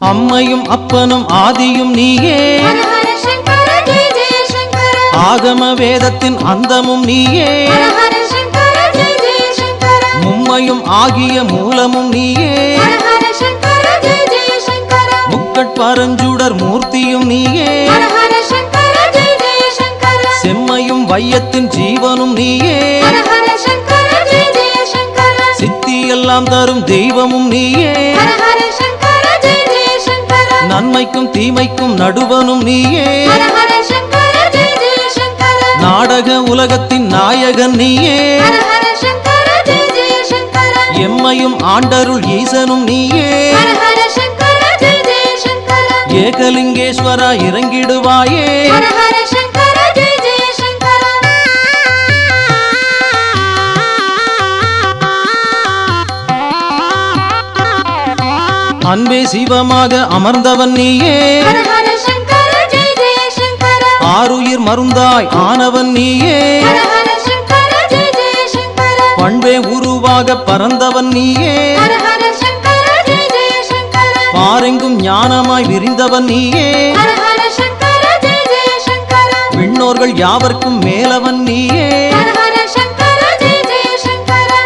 அம்மையும் அப்பனும் ஆதியும் நீயே. ஆகம வேதத்தின் அந்தமும் நீயே. மும்மையும் ஆகிய மூலமும் நீயே. முக்கட்பரஞ்சுடர் மூர்த்தியும் நீயே. செம்மையும் வையத்தின் ஜீவனும் நீயே. சங்கர. சித்தியெல்லாம் தரும் தெய்வமும் நீயே. நன்மைக்கும் தீமைக்கும் நடுவனும் நீயே. நாடக உலகத்தின் நாயகன் நீயே. எம்மையும் ஆண்டருள் ஈசனும் நீயே. ஏகலிங்கேஸ்வரா இறங்கிடுவாயே. அன்பே சிவமாக அமர்ந்தவன் நீயே. ஆருயிர் மருந்தாய் ஆனவன் நீயே. பண்பே உருவாக பறந்தவன் நீயே. பாரெங்கும் ஞானமாய் விரிந்தவன் நீயே. விண்ணோர்கள் யாவர்க்கும் மேலவன் நீயே.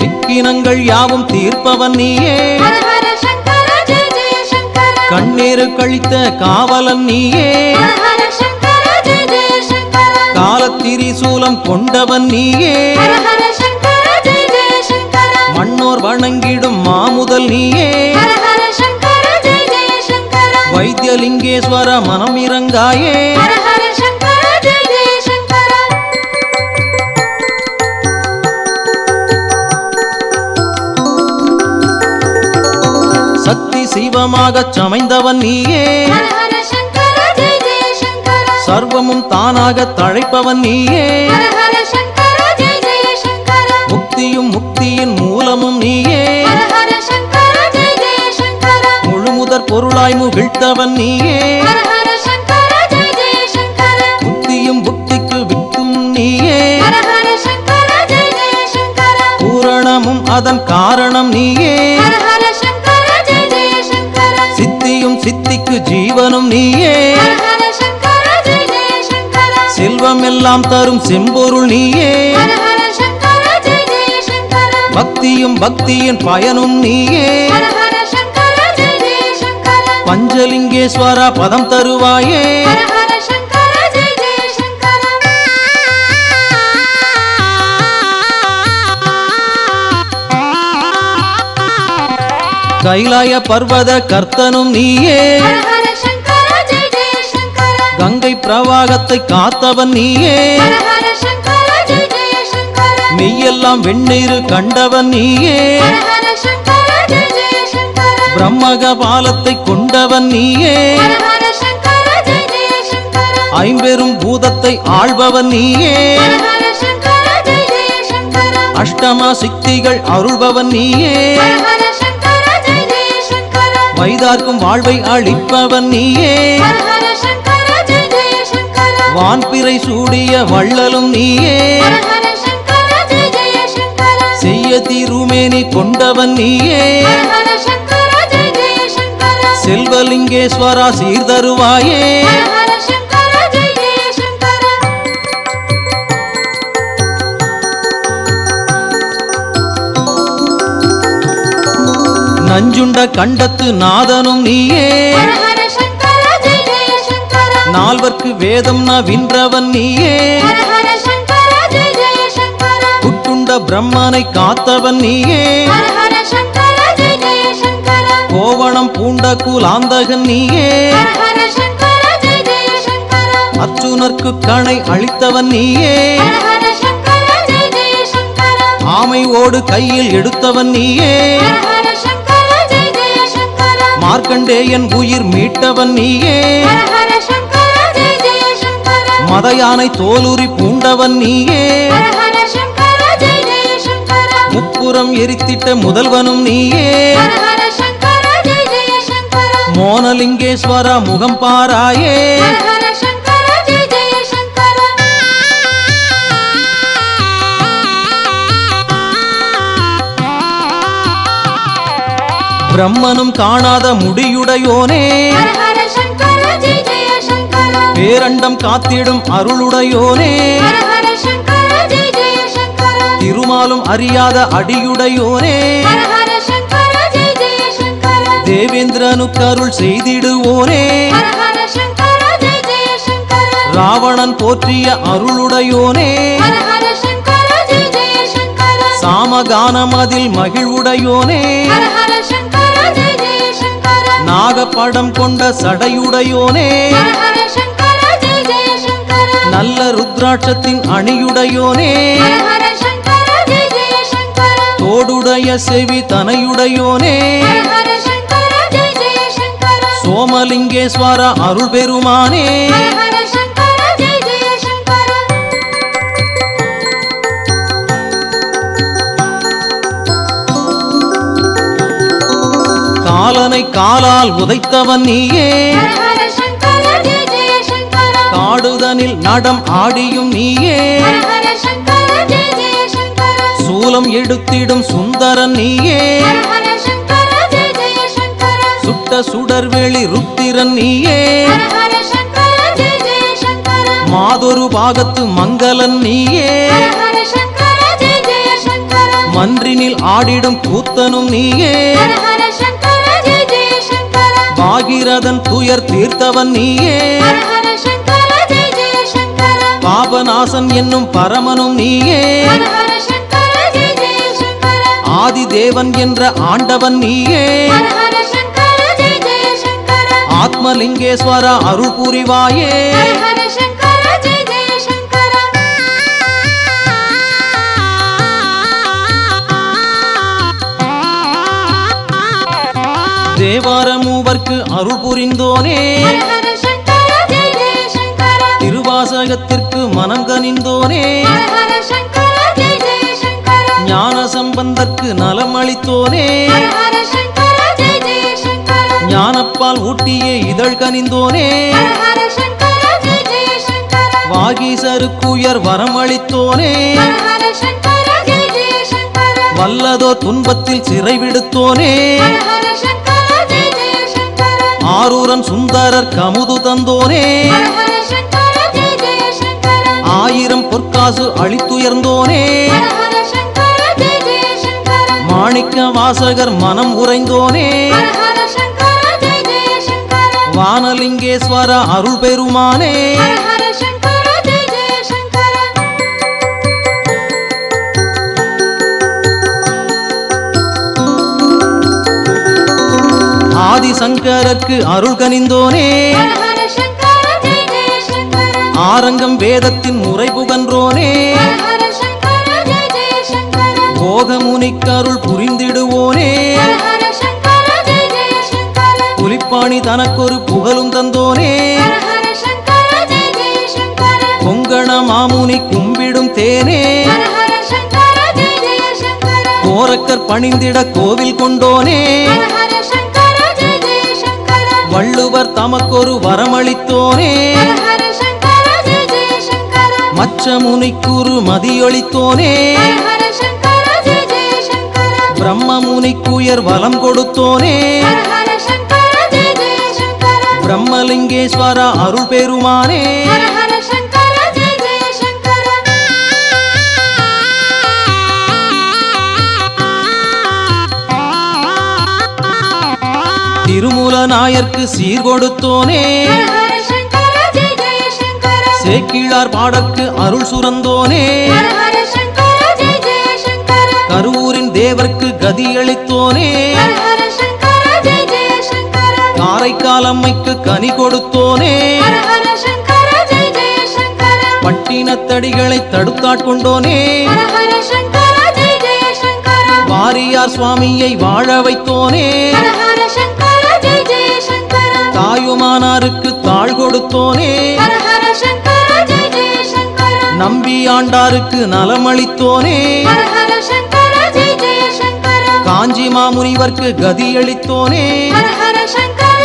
விக்கினங்கள் யாவும் தீர்ப்பவன் நீயே. கண்ணீர் கழித்த காவலன் நீயே. ஹர ஹர காலத்திரிசூலம் கொண்டவன் நீயே. மண்ணோர் வணங்கிடும் மாமுதல் நீயே. வைத்தியலிங்கேஸ்வர மனம் இறங்காயே. சிவமாகச் சமைந்தவன் நீயே. சர்வமும் தானாக தழைப்பவன் நீயே. முக்தியும் முக்தியின் மூலமும் நீயே. சங்கர முழுமுதற் பொருளாய் முகிழ்த்தவன் நீயே. புத்தியும் புத்திக்கு வித்தும் நீயே. பூரணமும் அதன் காரணம் நீயே. எனக்கு ஜீவனும் நீயே. செல்வம் எல்லாம் தரும் செம்பொருள் நீயே. பக்தியும் பக்தியின் பயனும் நீயே. பஞ்சலிங்கேஸ்வரா பதம் தருவாயே. கைலாய பர்வத கர்த்தனும் நீயே. கங்கை பிரவாகத்தை காத்தவன் நீயே. மெய்யெல்லாம் வெண்ணீரு கண்டவன் நீயே. ஹர ஹர சங்கர ஜெய ஜெய சங்கர. பிரம்மக பாலத்தை கொண்டவன் நீயே. ஐம்பெரும் பூதத்தை ஆள்பவன் நீயே. அஷ்டமா சித்திகள் அருள்பவன் நீயே. வைதார்க்கும் வாழ்வை அளிப்பவன் நீயே. வான்பிறை சூடிய வள்ளலும் நீயே. செய்ய தீருமேனி கொண்டவன் நீயே. செல்வலிங்கேஸ்வரா சீர்தருவாயே. நஞ்சுண்ட கண்டத்து நாதனும் நீயே. நால்வர்க்கு வேதம் நவின்றவன் நீயே. புட்டுண்ட பிரம்மனை காத்தவன் நீயே. கோவணம் பூண்ட குலாந்தகன் நீயே. அர்ச்சுனர்க்கு கணை அளித்தவன் நீயே. ஆமை ஓடு கையில் எடுத்தவன் நீயே. மார்க்கண்டேயன் உயிர் மீட்டவன் நீயே. ஹர ஹர சங்கர ஜெய ஜெய சங்கர. மத யானை தோலுரி பூண்டவன் நீயே. முப்புறம் எரித்திட்ட முதல்வனும் நீயே. மோனலிங்கேஸ்வரா முகம் பாராயே. பிரம்மனும் காணாத முடியுடையோனே. பேரண்டம் காத்திடும் அருளுடையோனே. திருமாலும் அறியாத அடியுடையோனே. ஹர ஹர சங்கர ஜெய ஜெய சங்கர. தேவேந்திரனுக்கு அருள் செய்திடுவோனே. ராவணன் போற்றிய அருளுடையோனே. சாமகானம் அதில் மகிழ்வுடையோனே. நாகப்படம் கொண்ட சடையுடையோனே. நல்ல ருத்ராட்சத்தின் அணியுடையோனே. தோடுடைய செவி தனையுடையோனே. சோமலிங்கேஸ்வர அருள் பெருமானே காலால் உதைத்தவன் நீயே. காடுதனில் நடம் ஆடியும் நீயே. சூலம் எடுத்திடும் சுந்தரன் நீயே. சுட்ட சுடர்வேளி ருத்திரன் நீயே. மாதொரு பாகத்து மங்களன் நீயே. மன்றினில் ஆடிடும் கூத்தனும் நீயே. பாகிரதன் துயர் தீர்த்தவன் நீயே. பாபநாசன் என்னும் பரமனும் நீயே. ஆதி தேவன் என்ற ஆண்டவன் நீயே. ஆத்மலிங்கேஸ்வர அருள் புரிவாயே. தேவார மூவர்க்கு அருள் புரிந்தோனே. திருவாசகத்திற்கு மனம் கனிந்தோனே. ஞான சம்பந்தற்கு நலம் அளித்தோனே ஞானப்பால் ஊட்டியே இதழ் கனிந்தோனே. வாகீசருக்குயர் வரம் அளித்தோனே வல்லதோ துன்பத்தில் சிறை விடுத்தோனே. சங்கரர் கமுது தந்தோனே. ஆயிரம் பொற்காசு அழித்துயர்ந்தோனே. மாணிக்க வாசகர் மனம் உறைந்தோனே. வானலிங்கேஸ்வர அருள் பெருமானே ஆதிசங்கரருக்கு அருள் கனிந்தோனே. ஆரங்கம் வேதத்தின் முறை புகன்றோனே. ஹர ஹர சங்கர ஜெய ஜெய சங்கர. போகமுனிக்கு அருள் புரிந்திடுவோனே. புலிப்பாணி தனக்கொரு புகழும் தந்தோனே. கொங்கண மாமுனி கும்பிடும் தேனே. கோரக்கர் பணிந்திட கோவில் கொண்டோனே. வள்ளுவர் தமக்கொரு வரமளித்தோனே. மச்ச முனிக்குரு மதியொளித்தோனே. பிரம்ம முனிக்குயர் வலம் கொடுத்தோனே. பிரம்மலிங்கேஸ்வர அருள் பெருமானே திருமூல நாயர்க்கு சீர் கொடுத்தோனே. சேக்கிழார் பாடற்கு அருள் சுரந்தோனே. கருவூரின் தேவர்க்கு கதியளித்தோனே ஹர காரைக்கால் அம்மைக்கு கனி கொடுத்தோனே. பட்டினத்தடிகளை தடுத்தாட்கொண்டோனே. வாரியார் சுவாமியை வாழ வைத்தோனே. தாயுமானாருக்கு தாழ் கொடுத்தோனே. நம்பி ஆண்டாருக்கு நலமளித்தோனே. காஞ்சி மாமுனிவர்க்கு கதியளித்தோனே. அளித்தோனே ஹர சங்கர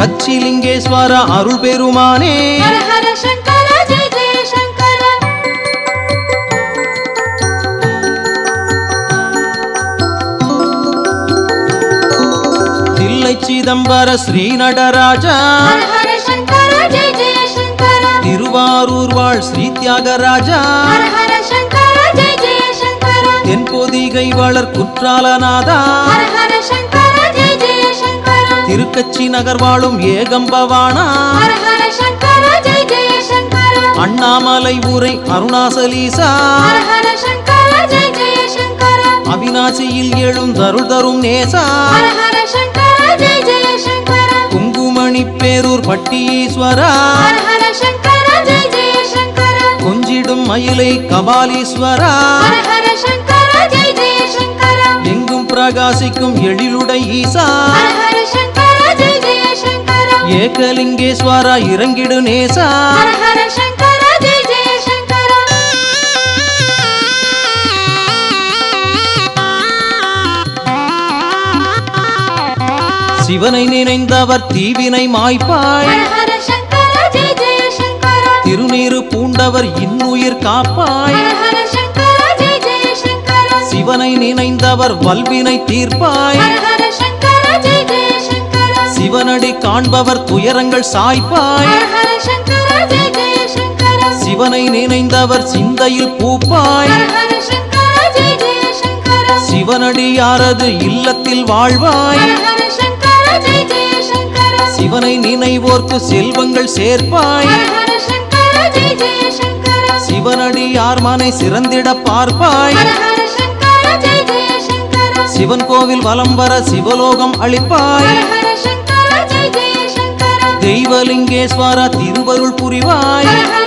கச்சிலிங்கேஸ்வர அருள் பெருமானே சிதம்பர ஸ்ரீ நடராஜா திருவாரூர் வாழ் ஸ்ரீ தியாகராஜா ஹர ஹர தென்பொதிகை வளர் குற்றாலநாதா. திருக்கச்சி நகர் வாழும் ஏகம்பவானா. அண்ணாமலை ஊரை அருணாசலீசா. அவிநாசியில் எழும் தருள் தரும் நேசா. பேரூர் ஜெய சங்கர. கொஞ்சிடும் மயிலை கபாலீஸ்வரா. எங்கும் பிரகாசிக்கும் எழிலுடை ஈசா. ஏகலிங்கேஸ்வரா இறங்கிடு நேசா. சிவனை நினைந்தவர் தீவினை மாய்ப்பாய். திருநீறு பூண்டவர் இன்னுயிர் காப்பாய். சிவனை நினைந்தவர் வல்வினை தீர்ப்பாய். சிவனடி காண்பவர் துயரங்கள் சாய்ப்பாய். சிவனை நினைந்தவர் சிந்தையில் பூப்பாய். சங்கர சிவனடியாரது இல்லத்தில் வாழ்வாய். சிவனை நினைவோர்க்கு செல்வங்கள் சேர்ப்பாய். சிவனடி யார்மானை சிறந்திட பார்ப்பாய். சிவன் கோவில் வலம் வர சிவலோகம் அளிப்பாய். தெய்வலிங்கேஸ்வர தெய்வலிங்கேஸ்வரா திருவருள் புரிவாய். ஹர ஹர